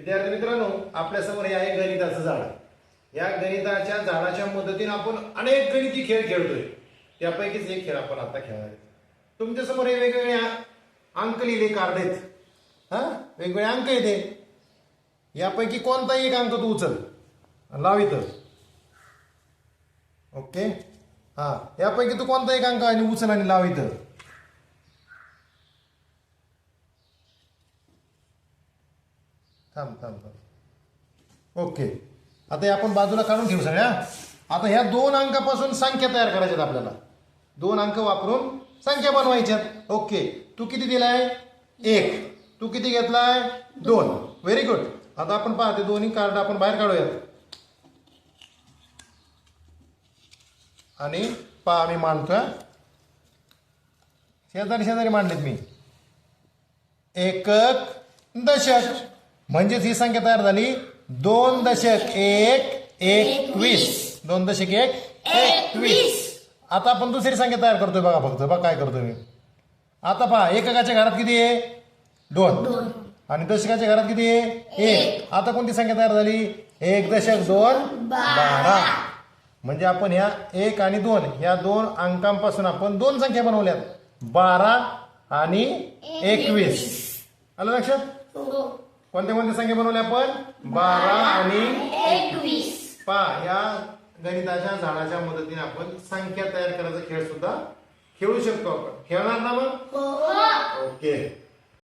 विद्यार्थी मित्रांनो आपल्यासमोर हे आहे गणिताचं झाड. या गणिताच्या झाडाच्या मदतीने आपण अनेक गणिती खेळ खेळतोय. त्यापैकीच एक खेळ आपण आता खेळणार आहे. तुमच्यासमोर हे वेगवेगळे अंक लिहिले कार्ड आहेत. हा? वेगवेगळे अंक येते यापैकी कोणताही एक अंक तू उचल. लाव इथं. ओके? हा. यापैकी तू कोणता एक अंक आणि उचल आणि लाव इथं. थांब थांब थांब. ओके. आता हे आपण बाजूला काढून ठेवू सगळ्या आता ह्या दोन अंकापासून संख्या तयार करायच्यात आपल्याला. दोन अंक वापरून संख्या बनवायच्यात. ओके. तू किती दिलाय? एक. तू किती घेतलाय? दोन. व्हेरी गुड आता आपण पाहते दोन्ही कार्ड आपण बाहेर काढूयात. आणि पहा मी मांडतोय शेजारी शेजारी मांडलेत मी. एकक दशक. म्हणजेच ही संख्या तयार झाली. दोन दशक एक एकवीस. दोन दशक एक एकवीस. आता आपण दुसरी संख्या तयार करतोय बघा फक्त. बघा काय करतोय मी. आता पहा एककाच्या घरात किती आहे? दोन. आणि दशकाच्या घरात किती आहे? एक. आता कोणती संख्या तयार झाली? एक दशक दोन बारा. म्हणजे आपण ह्या एक आणि दोन ह्या दोन अंकांपासून आपण दोन संख्या बनवल्यात. बारा आणि एकवीस. आलं लक्षात? कोणत्या कोणत्या संख्या बनवल्या आपण? बारा आणि एकवीस. पा या गणिताच्या झाडाच्या मदतीने आपण संख्या तयार करायचा खेळ सुद्धा खेळू शकतो आपण. खेळणार ना मग? हो. ओके.